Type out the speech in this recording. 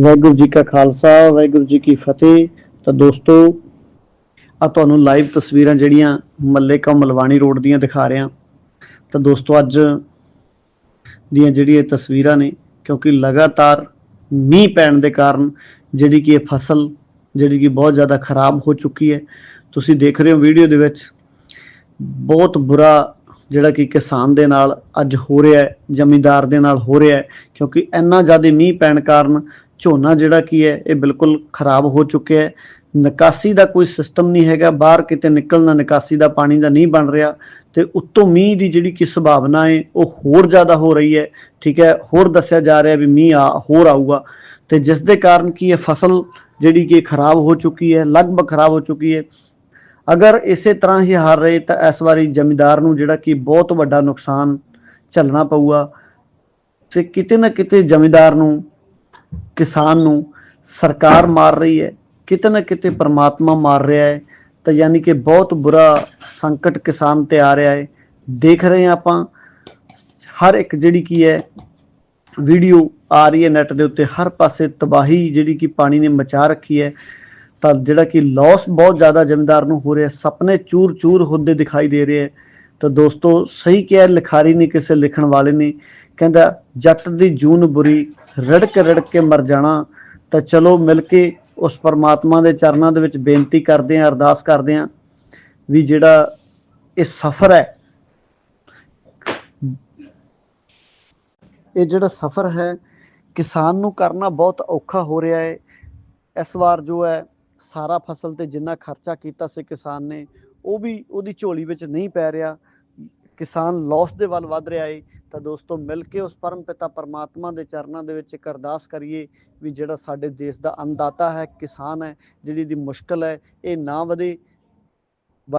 ਵਾਹਿਗੁਰੂ ਜੀ ਕਾ ਖਾਲਸਾ, ਵਾਹਿਗੁਰੂ ਜੀ ਕੀ ਫਤਿਹ। ਤਾਂ ਦੋਸਤੋ ਆ ਤੁਹਾਨੂੰ ਲਾਈਵ ਤਸਵੀਰਾਂ ਜਿਹੜੀਆਂ ਮੱਲੇ ਕਾ ਮਲਵਾਣੀ ਰੋਡ ਦੀਆਂ ਦਿਖਾ ਰਿਹਾ। ਤਾਂ ਦੋਸਤੋ, ਅੱਜ ਦੀਆਂ ਜਿਹੜੀਆਂ ਇਹ ਤਸਵੀਰਾਂ ਨੇ, ਕਿਉਂਕਿ ਲਗਾਤਾਰ ਮੀਂਹ ਪੈਣ ਦੇ ਕਾਰਨ ਜਿਹੜੀ ਕਿ ਇਹ ਫਸਲ ਜਿਹੜੀ ਕਿ ਬਹੁਤ ਜ਼ਿਆਦਾ ਖਰਾਬ ਹੋ ਚੁੱਕੀ ਹੈ। ਤੁਸੀਂ ਦੇਖ ਰਹੇ ਹੋ ਵੀਡੀਓ ਦੇ ਵਿੱਚ ਬਹੁਤ ਬੁਰਾ ਜਿਹੜਾ ਕਿ ਕਿਸਾਨ ਦੇ ਨਾਲ ਅੱਜ ਹੋ ਰਿਹਾ ਹੈ, ਜ਼ਮੀਂਦਾਰ ਦੇ ਨਾਲ ਹੋ ਰਿਹਾ ਹੈ, ਕਿਉਂਕਿ ਇੰਨਾ ਜ਼ਿਆਦਾ ਮੀਂਹ ਪੈਣ ਕਾਰਨ ਝੋਨਾ ਜਿਹੜਾ ਕੀ ਹੈ, ਇਹ ਬਿਲਕੁਲ ਖਰਾਬ ਹੋ ਚੁੱਕਿਆ ਹੈ। ਨਿਕਾਸੀ ਦਾ ਕੋਈ ਸਿਸਟਮ ਨਹੀਂ ਹੈਗਾ, ਬਾਹਰ ਕਿਤੇ ਨਿਕਲਣਾ, ਨਿਕਾਸੀ ਦਾ ਪਾਣੀ ਦਾ ਨਹੀਂ ਬਣ ਰਿਹਾ ਤੇ ਉੱਤੋਂ ਮੀਂਹ ਦੀ ਜਿਹੜੀ ਕਿ ਸੰਭਾਵਨਾ ਹੈ, ਉਹ ਹੋਰ ਜ਼ਿਆਦਾ ਹੋ ਰਹੀ ਹੈ। ਠੀਕ ਹੈ, ਹੋਰ ਦੱਸਿਆ ਜਾ ਰਿਹਾ ਵੀ ਮੀਂਹ ਆ, ਹੋਰ ਆਊਗਾ। ਤੇ ਜਿਸ ਦੇ ਕਾਰਨ ਕੀ ਹੈ, ਫਸਲ ਜਿਹੜੀ ਕਿ ਖਰਾਬ ਹੋ ਚੁੱਕੀ ਹੈ, ਲਗਭਗ ਖਰਾਬ ਹੋ ਚੁੱਕੀ ਹੈ। ਅਗਰ ਇਸੇ ਤਰ੍ਹਾਂ ਹੀ ਹਾਰ ਰਹੇ, ਤਾਂ ਇਸ ਵਾਰੀ ਜ਼ਮੀਦਾਰ ਨੂੰ ਜਿਹੜਾ ਕਿ ਬਹੁਤ ਵੱਡਾ ਨੁਕਸਾਨ ਝੱਲਣਾ ਪਊਗਾ। ਤੇ ਕਿਤੇ ਨਾ ਕਿਤੇ ਜ਼ਮੀਦਾਰ ਨੂੰ ਕਿਸਾਨ ਨੂੰ ਸਰਕਾਰ ਮਾਰ ਰਹੀ ਹੈ, ਕਿਤੇ ਨਾ ਕਿਤੇ ਪਰਮਾਤਮਾ ਮਾਰ ਰਿਹਾ ਹੈ, ਤਾਂ ਯਾਨੀ ਕਿ ਬਹੁਤ ਬੁਰਾ ਸੰਕਟ ਕਿਸਾਨ ਤੇ ਆ ਰਿਹਾ ਹੈ। ਦੇਖ ਰਹੇ ਹਾਂ ਆਪਾਂ, ਹਰ ਇੱਕ ਜਿਹੜੀ ਕੀ ਹੈ, ਵੀਡੀਓ ਆ ਰਹੀ ਹੈ ਨੈਟ ਦੇ ਉੱਤੇ, ਹਰ ਪਾਸੇ ਤਬਾਹੀ ਜਿਹੜੀ ਕਿ ਪਾਣੀ ਨੇ ਮਚਾ ਰੱਖੀ ਹੈ, ਤਾਂ ਜਿਹੜਾ ਕਿ ਲਾਸ ਬਹੁਤ ਜ਼ਿਆਦਾ ਜ਼ਮੀਂਦਾਰ ਨੂੰ ਹੋ ਰਿਹਾ ਸੁਪਨੇ ਚੂਰ ਚੂਰ ਹੁੰਦੇ ਦਿਖਾਈ ਦੇ ਰਹੇ ਹੈ। ਤਾਂ ਦੋਸਤੋ ਸਹੀ ਕਿਹਾ, ਲਿਖਾਰੀ ਨੇ ਕਿਸੇ ਲਿਖਣ ਵਾਲੇ ਨੇ ਕਹਿੰਦਾ, ਜੱਟ ਦੀ ਜੂਨ ਬੁਰੀ, ਰੜਕ ਰੜਕ ਕੇ ਮਰ ਜਾਣਾ। ਤਾਂ ਚਲੋ ਮਿਲ ਕੇ ਉਸ ਪਰਮਾਤਮਾ ਦੇ ਚਰਨਾਂ ਦੇ ਵਿੱਚ ਬੇਨਤੀ ਕਰਦੇ ਆਂ ਅਰਦਾਸ ਕਰਦੇ ਆਂ ਵੀ ਜਿਹੜਾ ਇਹ ਸਫ਼ਰ ਹੈ, ਇਹ ਜਿਹੜਾ ਸਫ਼ਰ ਹੈ, ਕਿਸਾਨ ਨੂੰ ਕਰਨਾ ਬਹੁਤ ਔਖਾ ਹੋ ਰਿਹਾ ਹੈ। ਇਸ ਵਾਰ ਜੋ ਹੈ, ਸਾਰਾ ਫਸਲ ਤੇ ਜਿੰਨਾ ਖਰਚਾ ਕੀਤਾ ਸੀ ਕਿਸਾਨ ਨੇ, ਉਹ ਵੀ ਉਹਦੀ ਝੋਲੀ ਵਿੱਚ ਨਹੀਂ ਪੈ ਰਿਹਾ। ਕਿਸਾਨ ਲਾਸ ਦੇ ਵੱਲ ਵੱਧ ਰਿਹਾ ਏ, ਤਾਂ ਦੋਸਤੋ ਮਿਲ ਕੇ ਉਸ ਪਰਮ ਪਿਤਾ ਪਰਮਾਤਮਾ ਦੇ ਚਰਨਾਂ ਦੇ ਵਿੱਚ ਇੱਕ ਅਰਦਾਸ ਕਰੀਏ ਵੀ ਜਿਹੜਾ ਸਾਡੇ ਦੇਸ਼ ਦਾ ਅੰਨਦਾਤਾ ਹੈ, ਕਿਸਾਨ ਹੈ, ਜਿਹੜੀ ਦੀ ਮੁਸ਼ਕਲ ਹੈ, ਇਹ ਨਾ ਵਧੇ।